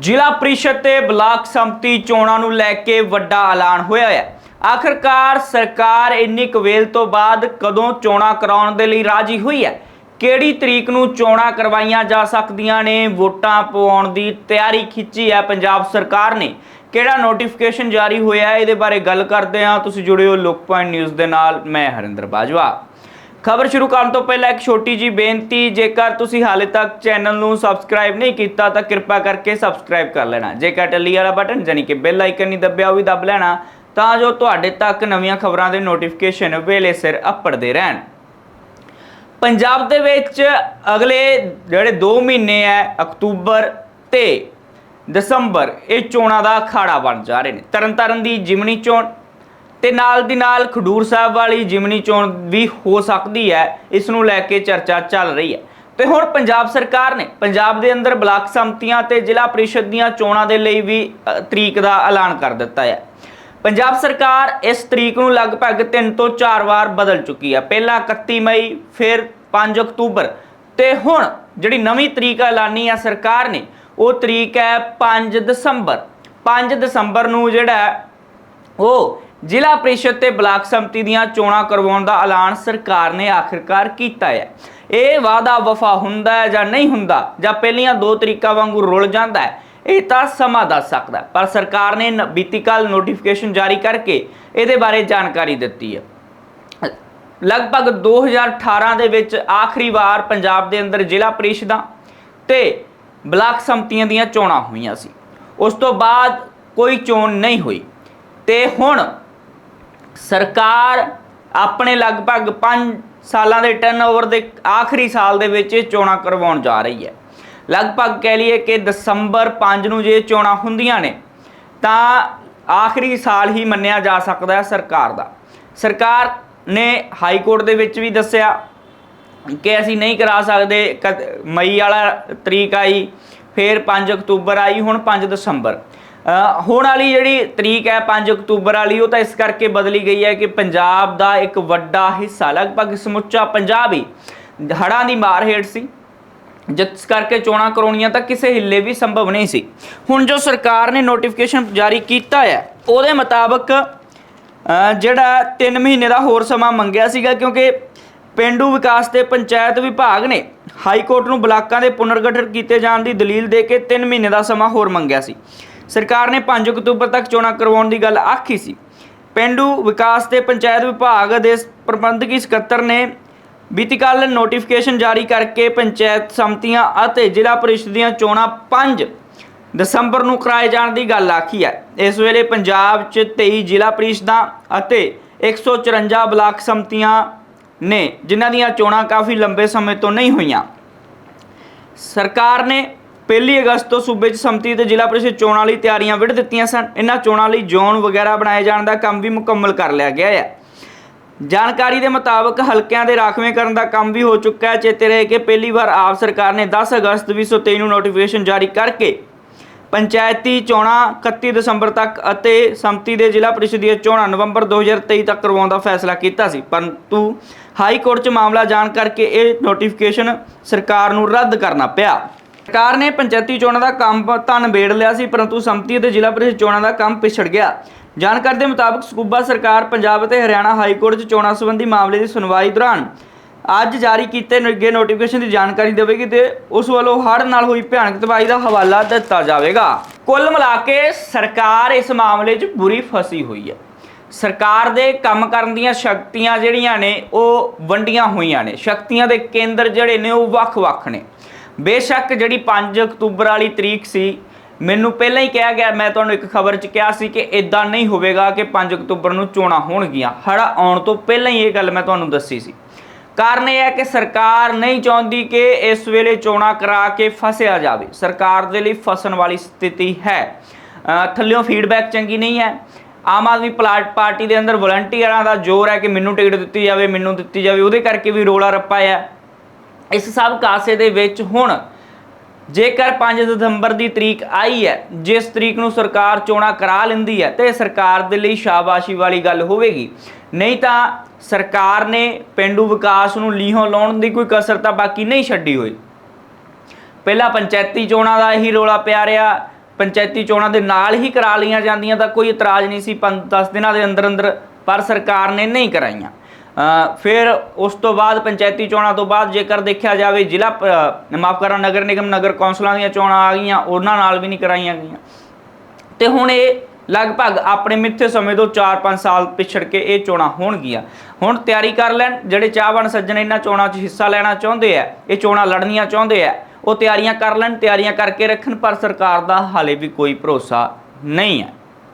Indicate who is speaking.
Speaker 1: ਜ਼ਿਲ੍ਹਾ ਪ੍ਰੀਸ਼ਦ ਤੇ ਬਲਾਕ ਸੰਮਤੀ ਚੋਣਾਂ ਨੂੰ ਲੈ ਕੇ ਵੱਡਾ ਐਲਾਨ ਹੋਇਆ ਹੈ। ਆਖਰਕਾਰ ਸਰਕਾਰ ਇੰਨੀ ਕਵੇਲ ਤੋਂ ਬਾਅਦ ਕਦੋਂ ਚੋਣਾਂ ਕਰਾਉਣ ਦੇ ਲਈ ਰਾਜੀ ਹੋਈ ਹੈ? ਕਿਹੜੀ ਤਰੀਕ ਨੂੰ ਚੋਣਾਂ ਕਰਵਾਈਆਂ ਜਾ ਸਕਦੀਆਂ ਨੇ? ਵੋਟਾਂ ਪਵਾਉਣ ਦੀ ਤਿਆਰੀ ਖਿੱਚੀ ਹੈ ਪੰਜਾਬ ਸਰਕਾਰ ਨੇ। ਕਿਹੜਾ ਨੋਟੀਫਿਕੇਸ਼ਨ ਜਾਰੀ ਹੋਇਆ ਹੈ? ਇਹਦੇ ਬਾਰੇ ਗੱਲ ਕਰਦੇ ਹਾਂ। ਤੁਸੀਂ ਜੁੜੇ ਹੋ ਲੋਕ ਪੁਆਇੰਟ ਨਿਊਜ਼ ਦੇ ਨਾਲ। ਮੈਂ ਹਰਿੰਦਰ ਬਾਜਵਾ। ਖਬਰ ਸ਼ੁਰੂ ਕਰਨ ਤੋਂ ਪਹਿਲਾਂ ਇੱਕ ਛੋਟੀ ਜੀ ਬੇਨਤੀ, ਜੇਕਰ ਤੁਸੀਂ ਹਾਲੇ ਤੱਕ ਚੈਨਲ ਨੂੰ ਸਬਸਕ੍ਰਾਈਬ ਨਹੀਂ ਕੀਤਾ, ਤਾਂ ਕਿਰਪਾ ਕਰਕੇ ਸਬਸਕ੍ਰਾਈਬ ਕਰ ਲੈਣਾ। ਜੇਕਰ ਟੱਲੀ ਵਾਲਾ ਬਟਨ ਜਾਨੀ ਕਿ ਬੈਲ ਆਈਕਨ ਨਹੀਂ ਦੱਬਿਆ, ਉਹ ਵੀ ਦੱਬ ਲੈਣਾ, ਤਾਂ ਜੋ ਤੁਹਾਡੇ ਤੱਕ ਨਵੀਆਂ ਖਬਰਾਂ ਦੇ ਨੋਟੀਫਿਕੇਸ਼ਨ ਵੇਲੇ ਸਿਰ ਅੱਪੜਦੇ ਰਹਿਣ। ਪੰਜਾਬ ਦੇ ਵਿੱਚ ਅਗਲੇ ਜਿਹੜੇ 2 ਮਹੀਨੇ ਹੈ ਅਕਤੂਬਰ ਤੇ ਦਸੰਬਰ, ਇਹ ਚੋਣਾਂ ਦਾ ਅਖਾੜਾ ਬਣ ਜਾ ਰਹੇ ਨੇ। ਤਰਨਤਾਰਨ ਦੀ ਜਿਮਨੀ ਚੋਣ ਤੇ ਨਾਲ ਦੀ ਨਾਲ ਖਡੂਰ ਸਾਹਿਬ ਵਾਲੀ ਜਿਮਨੀ ਚੋਣ ਵੀ ਹੋ ਸਕਦੀ ਹੈ, ਇਸ ਨੂੰ ਲੈ ਕੇ ਚਰਚਾ ਚੱਲ ਰਹੀ ਹੈ। ਤੇ ਹੁਣ ਪੰਜਾਬ ਸਰਕਾਰ ਨੇ ਪੰਜਾਬ ਦੇ ਅੰਦਰ ਬਲਾਕ ਸੰਮਤੀਆਂ ਤੇ ਜ਼ਿਲ੍ਹਾ ਪ੍ਰੀਸ਼ਦ ਦੀਆਂ ਚੋਣਾਂ ਦੇ ਲਈ ਵੀ ਤਰੀਕ ਦਾ ਐਲਾਨ ਕਰ ਦਿੱਤਾ ਹੈ। ਪੰਜਾਬ ਸਰਕਾਰ ਇਸ ਤਰੀਕ ਨੂੰ ਲਗਭਗ 3 ਤੋਂ 4 ਵਾਰ ਬਦਲ ਚੁੱਕੀ ਹੈ। ਪਹਿਲਾਂ 31 ਮਈ, ਫਿਰ 5 ਅਕਤੂਬਰ। ਤੇ ਹੁਣ ਜਿਹੜੀ ਨਵੀਂ ਤਰੀਕ ਐਲਾਨੀ ਹੈ ਸਰਕਾਰ ਨੇ, ਉਹ ਤਰੀਕ ਹੈ 5 ਦਸੰਬਰ। 5 ਦਸੰਬਰ ਨੂੰ ਜਿਹੜਾ ਉਹ ਜ਼ਿਲ੍ਹਾ ਪ੍ਰੀਸ਼ਦ ਤੇ ਬਲਾਕ ਸੰਮਤੀ ਦੀਆਂ ਚੋਣਾਂ ਕਰਵਾਉਣ ਦਾ ਐਲਾਨ ਸਰਕਾਰ ਨੇ ਆਖਿਰਕਾਰ ਕੀਤਾ ਹੈ। ਇਹ ਵਾਅਦਾ ਵਫਾ ਹੁੰਦਾ ਹੈ ਜਾਂ ਨਹੀਂ ਹੁੰਦਾ, ਜਾਂ ਪਹਿਲੀਆਂ ਦੋ ਤਰੀਕਾਂ ਵਾਂਗੂ ਰੁਲ ਜਾਂਦਾ ਹੈ, ਇਹ ਤਾਂ ਸਮਾਂ ਦੱਸ ਸਕਦਾ ਪਰ ਸਰਕਾਰ ਨੇ ਨ- ਬੀਤੀ ਕੱਲ ਨੋਟੀਫਿਕੇਸ਼ਨ ਜਾਰੀ ਕਰਕੇ ਇਹਦੇ ਬਾਰੇ ਜਾਣਕਾਰੀ ਦਿੱਤੀ ਹੈ। ਲਗਭਗ 2018 ਦੇ ਵਿੱਚ ਆਖਰੀ ਵਾਰ ਪੰਜਾਬ ਦੇ ਅੰਦਰ ਜ਼ਿਲ੍ਹਾ ਪ੍ਰੀਸ਼ਦਾਂ ਤੇ ਬਲਾਕ ਸੰਮਤੀਆਂ ਦੀਆਂ ਚੋਣਾਂ ਹੋਈਆਂ ਸੀ। ਉਸ ਤੋਂ ਬਾਅਦ ਕੋਈ ਚੋਣ ਨਹੀਂ ਹੋਈ ਤੇ ਹੁਣ ਸਰਕਾਰ ਆਪਣੇ ਲਗਭਗ 5 ਸਾਲਾਂ ਦੇ ਟਰਨਓਵਰ ਦੇ ਆਖਰੀ ਸਾਲ ਦੇ ਵਿੱਚ ਇਹ ਚੋਣਾਂ ਕਰਵਾਉਣ ਜਾ ਰਹੀ ਹੈ। ਲਗਭਗ ਕਹਿ ਲਈਏ ਕਿ ਦਸੰਬਰ 5 ਨੂੰ ਜੇ ਚੋਣਾਂ ਹੁੰਦੀਆਂ ਨੇ, ਤਾਂ ਆਖਰੀ ਸਾਲ ਹੀ ਮੰਨਿਆ ਜਾ ਸਕਦਾ ਹੈ ਸਰਕਾਰ ਦਾ। ਸਰਕਾਰ ਨੇ ਹਾਈ ਕੋਰਟ ਦੇ ਵਿੱਚ ਵੀ ਦੱਸਿਆ ਕਿ ਅਸੀਂ ਨਹੀਂ ਕਰਾ ਸਕਦੇ, ਕਦ- ਮਈ ਵਾਲਾ ਤਰੀਕ ਆਈ, ਫਿਰ 5 ਅਕਤੂਬਰ ਆਈ, ਹੁਣ 5 ਦਸੰਬਰ। ਹੁਣ ਵਾਲੀ ਜਿਹੜੀ ਤਰੀਕ ਹੈ 5 ਅਕਤੂਬਰ ਵਾਲੀ, ਉਹ ਤਾਂ ਇਸ ਕਰਕੇ ਬਦਲੀ ਗਈ ਹੈ ਕਿ ਪੰਜਾਬ ਦਾ ਇੱਕ ਵੱਡਾ ਹਿੱਸਾ, ਲਗਭਗ ਸਮੁੱਚਾ ਪੰਜਾਬ ਹੀ ਹੜ੍ਹਾਂ ਦੀ ਮਾਰ ਹੇਠ ਸੀ। ਜਿਸ ਕਰਕੇ ਚੋਣਾਂ ਕਰਾਉਣੀਆਂ ਤਾਂ ਕਿਸੇ ਹਿੱਲੇ ਵੀ ਸੰਭਵ ਨਹੀਂ ਸੀ। ਹੁਣ ਜੋ ਸਰਕਾਰ ਨੇ ਨੋਟੀਫਿਕੇਸ਼ਨ ਜਾਰੀ ਕੀਤਾ ਹੈ, ਉਹਦੇ ਮੁਤਾਬਕ ਜਿਹੜਾ 3 ਮਹੀਨੇ ਦਾ ਹੋਰ ਸਮਾਂ ਮੰਗਿਆ ਸੀਗਾ, ਕਿਉਂਕਿ ਪਿੰਡੂ ਵਿਕਾਸ ਤੇ ਪੰਚਾਇਤ ਵਿਭਾਗ ਨੇ ਹਾਈ ਕੋਰਟ ਨੂੰ ਬਲਾਕਾਂ ਦੇ ਪੁਨਰਗਠਨ ਕੀਤੇ ਜਾਣ ਦੀ ਦਲੀਲ ਦੇ ਕੇ 3 ਮਹੀਨੇ ਦਾ ਸਮਾਂ ਹੋਰ ਮੰਗਿਆ ਸੀ। ਸਰਕਾਰ ਨੇ 5 ਅਕਤੂਬਰ ਤੱਕ ਚੋਣਾਂ ਕਰਵਾਉਣ ਦੀ ਗੱਲ ਆਖੀ ਸੀ। ਪਿੰਡੂ ਵਿਕਾਸ ਤੇ ਪੰਚਾਇਤ ਵਿਭਾਗ ਦੇ ਪ੍ਰਬੰਧਕੀ ਸਕੱਤਰ ਨੇ ਬੀਤੀ ਕੱਲ੍ਹ ਨੋਟੀਫਿਕੇਸ਼ਨ ਜਾਰੀ ਕਰਕੇ ਪੰਚਾਇਤ ਸੰਮਤੀਆਂ ਅਤੇ ਜ਼ਿਲ੍ਹਾ ਪ੍ਰੀਸ਼ਦ ਦੀਆਂ ਚੋਣਾਂ 5 ਦਸੰਬਰ ਨੂੰ ਕਰਾਏ ਜਾਣ ਦੀ ਗੱਲ ਆਖੀ ਹੈ। ਇਸ ਵੇਲੇ ਪੰਜਾਬ 'ਚ 23 ਜ਼ਿਲ੍ਹਾ ਪਰਿਸ਼ਦਾਂ ਅਤੇ 154 ਬਲਾਕ ਸੰਮਤੀਆਂ ਨੇ, ਜਿਨ੍ਹਾਂ ਦੀਆਂ ਚੋਣਾਂ ਕਾਫੀ ਲੰਬੇ ਸਮੇਂ ਤੋਂ ਨਹੀਂ ਹੋਈਆਂ। ਸਰਕਾਰ ਨੇ ਪਹਿਲੀ ਅਗਸਤ ਤੋਂ ਸੂਬੇ 'ਚ ਸੰਮਤੀ ਤੇ ਜ਼ਿਲ੍ਹਾ ਪ੍ਰੀਸ਼ਦ ਚੋਣਾਂ ਲਈ ਤਿਆਰੀਆਂ ਵਿੱਢ ਦਿੱਤੀਆਂ ਸਨ। ਇਹਨਾਂ ਚੋਣਾਂ ਲਈ ਜ਼ੋਨ ਵਗੈਰਾ ਬਣਾਏ ਜਾਣ ਦਾ ਕੰਮ ਵੀ ਮੁਕੰਮਲ ਕਰ ਲਿਆ ਗਿਆ ਹੈ ਜਾਣਕਾਰੀ ਦੇ ਮੁਤਾਬਕ ਹਲਕਿਆਂ ਦੇ ਰਾਖਵੇਂ ਕਰਨ ਦਾ ਕੰਮ ਵੀ ਹੋ ਚੁੱਕਾ ਹੈ। ਚੇਤੇ ਰਹੇ ਕਿ ਪਹਿਲੀ ਵਾਰ ਆਪ ਸਰਕਾਰ ਨੇ 10 ਅਗਸਤ 2023 ਨੂੰ ਨੋਟੀਫਿਕੇਸ਼ਨ ਜਾਰੀ ਕਰਕੇ ਪੰਚਾਇਤੀ ਚੋਣਾਂ 31 ਦਸੰਬਰ ਤੱਕ ਅਤੇ ਸੰਮਤੀ ਦੇ ਜ਼ਿਲ੍ਹਾ ਪ੍ਰੀਸ਼ਦ ਦੀਆਂ ਚੋਣਾਂ ਨਵੰਬਰ 2023 ਤੱਕ ਕਰਵਾਉਣ ਦਾ ਫੈਸਲਾ ਕੀਤਾ ਸੀ। ਪਰੰਤੂ ਹਾਈ ਕੋਰਟ 'ਚ ਮਾਮਲਾ ਜਾਣ ਕਰਕੇ ਇਹ ਨੋਟੀਫਿਕੇਸ਼ਨ ਸਰਕਾਰ ਨੂੰ ਰੱਦ ਕਰਨਾ ਪਿਆ। ਸਰਕਾਰ ਨੇ ਪੰਚਾਇਤੀ ਚੋਣਾਂ ਦਾ ਕੰਮ ਤਾਂ ਨਿਬੇੜ ਲਿਆ ਸੀ, ਪਰੰਤੂ ਸੰਮਤੀ ਅਤੇ ਜ਼ਿਲ੍ਹਾ ਪ੍ਰੀਸ਼ਦ ਚੋਣਾਂ ਦਾ ਕੰਮ ਪਿਛੜ ਗਿਆ। ਜਾਣਕਾਰੀ ਦੇ ਮੁਤਾਬਕ ਸਕੂਬਾ ਸਰਕਾਰ ਪੰਜਾਬ ਅਤੇ ਹਰਿਆਣਾ ਹਾਈ ਕੋਰਟ 'ਚ ਚੋਣਾਂ ਸੰਬੰਧੀ ਮਾਮਲੇ ਦੀ ਸੁਣਵਾਈ ਦੌਰਾਨ ਅੱਜ ਜਾਰੀ ਕੀਤੇ ਨਿੱਗੇ ਨੋਟੀਫਿਕੇਸ਼ਨ ਦੀ ਜਾਣਕਾਰੀ ਦੇਵੇਗੀ ਤੇ ਉਸ ਵੱਲੋਂ ਹੜ੍ਹ ਨਾਲ ਹੋਈ ਭਿਆਨਕ ਤਬਾਹੀ ਦਾ ਹਵਾਲਾ ਦਿੱਤਾ ਜਾਵੇਗਾ। ਕੁੱਲ ਮਿਲਾ ਕੇ ਸਰਕਾਰ ਇਸ ਮਾਮਲੇ 'ਚ ਬੁਰੀ ਫਸੀ ਹੋਈ ਹੈ। ਸਰਕਾਰ ਦੇ ਕੰਮ ਕਰਨ ਦੀਆਂ ਸ਼ਕਤੀਆਂ ਜਿਹੜੀਆਂ ਨੇ, ਉਹ ਵੰਡੀਆਂ ਹੋਈਆਂ ਨੇ। ਸ਼ਕਤੀਆਂ ਦੇ ਕੇਂਦਰ ਜਿਹੜੇ ਨੇ, ਉਹ ਵੱਖ-ਵੱਖ ਨੇ। ਬੇਸ਼ੱਕ ਜਿਹੜੀ 5 ਅਕਤੂਬਰ ਵਾਲੀ ਤਰੀਕ ਸੀ ਮੈਨੂੰ ਪਹਿਲਾਂ ਹੀ ਕਿਹਾ ਗਿਆ ਮੈਂ ਤੁਹਾਨੂੰ ਇੱਕ ਖਬਰ 'ਚ ਕਿਹਾ ਸੀ ਕਿ ਇਦਾਂ ਨਹੀਂ ਹੋਵੇਗਾ ਕਿ 5 ਅਕਤੂਬਰ ਨੂੰ ਚੋਣਾਂ ਹੋਣਗੀਆਂ। ਹੜਾ ਆਉਣ ਤੋਂ ਪਹਿਲਾਂ ਹੀ ਇਹ ਗੱਲ ਮੈਂ ਤੁਹਾਨੂੰ ਦੱਸੀ ਸੀ। ਕਾਰਨ ਇਹ ਹੈ ਕਿ ਸਰਕਾਰ ਨਹੀਂ ਚਾਹੁੰਦੀ ਕਿ ਇਸ ਵੇਲੇ ਚੋਣਾਂ ਕਰਾ ਕੇ ਫਸਿਆ ਜਾਵੇ। ਸਰਕਾਰ ਦੇ ਲਈ ਫਸਣ ਵਾਲੀ ਸਥਿਤੀ ਹੈ। ਅ, ਥੱਲਿਓਂ ਫੀਡਬੈਕ ਚੰਗੀ ਨਹੀਂ ਹੈ। ਆਮ ਆਦਮੀ ਪਲਾਟ ਪਾਰਟੀ ਦੇ ਅੰਦਰ ਵਲੰਟੀਅਰਾਂ ਦਾ ਜ਼ੋਰ ਹੈ ਕਿ ਮੈਨੂੰ ਟਿਕਟ ਦਿੱਤੀ ਜਾਵੇ ਮੈਨੂੰ ਦਿੱਤੀ ਜਾਵੇ ਉਹਦੇ ਕਰਕੇ ਵੀ ਰੋਲਾ ਰੱਪਾ ਹੈ ਇਸ ਸਭ ਕਾਸੇ ਦੇ ਵਿੱਚ ਹੁਣ ਜੇਕਰ 5 ਦਸੰਬਰ ਦੀ ਤਰੀਕ ਆਈ ਹੈ, ਜਿਸ ਤਰੀਕ ਨੂੰ ਸਰਕਾਰ ਚੋਣਾਂ ਕਰਾ ਲੈਂਦੀ ਹੈ, ਤੇ ਸਰਕਾਰ ਦੇ ਲਈ ਸ਼ਾਬਾਸ਼ੀ ਵਾਲੀ ਗੱਲ ਹੋਵੇਗੀ। ਨਹੀਂ ਤਾਂ ਸਰਕਾਰ ਨੇ ਪਿੰਡੂ ਵਿਕਾਸ ਨੂੰ ਲੀਹੋਂ ਲਾਉਣ ਦੀ ਕੋਈ ਕਸਰ ਤਾਂ ਬਾਕੀ ਨਹੀਂ ਛੱਡੀ ਹੋਈ। ਪਹਿਲਾਂ ਪੰਚਾਇਤੀ ਚੋਣਾਂ ਦਾ ਇਹੀ ਰੋਲਾ ਪਿਆ ਰਿਹਾ। ਪੰਚਾਇਤੀ ਚੋਣਾਂ ਦੇ ਨਾਲ ਹੀ ਕਰਾ ਲਈਆਂ ਜਾਂਦੀਆਂ ਤਾਂ ਕੋਈ ਇਤਰਾਜ਼ ਨਹੀਂ ਸੀ 10 ਦਿਨਾਂ ਦੇ ਅੰਦਰ ਅੰਦਰ ਪਰ ਸਰਕਾਰ ਨੇ ਨਹੀਂ ਕਰਾਈਆਂ। ਫਿਰ ਉਸ ਤੋਂ ਬਾਅਦ ਪੰਚਾਇਤੀ ਚੋਣਾਂ ਤੋਂ ਬਾਅਦ ਜੇਕਰ ਦੇਖਿਆ ਜਾਵੇ, ਜ਼ਿਲ੍ਹਾ ਮਾਫ ਕਰਾਂ ਨਗਰ ਨਿਗਮ, ਨਗਰ ਕੌਂਸਲਾਂ ਦੀਆਂ ਚੋਣਾਂ ਆ ਗਈਆਂ, ਉਹਨਾਂ ਨਾਲ ਵੀ ਨਹੀਂ ਕਰਾਈਆਂ ਗਈਆਂ। ਤੇ ਹੁਣ ਇਹ ਲਗਭਗ ਆਪਣੇ ਮਿੱਥੇ ਸਮੇਂ ਤੋਂ 4-5 ਸਾਲ ਪਿਛੜ ਕੇ ਇਹ ਚੋਣਾਂ ਹੋਣਗੀਆਂ। ਹੁਣ ਤਿਆਰੀ ਕਰ ਲੈਣ, ਜਿਹੜੇ ਚਾਹਵਾਨ ਸੱਜਣ ਇਹਨਾਂ ਚੋਣਾਂ 'ਚ ਹਿੱਸਾ ਲੈਣਾ ਚਾਹੁੰਦੇ ਆ, ਇਹ ਚੋਣਾਂ ਲੜਨੀਆਂ ਚਾਹੁੰਦੇ ਆ, ਉਹ ਤਿਆਰੀਆਂ ਕਰ ਲੈਣ, ਤਿਆਰੀਆਂ ਕਰਕੇ ਰੱਖਣ, ਪਰ ਸਰਕਾਰ ਦਾ ਹਾਲੇ ਵੀ ਕੋਈ ਭਰੋਸਾ ਨਹੀਂ ਹੈ।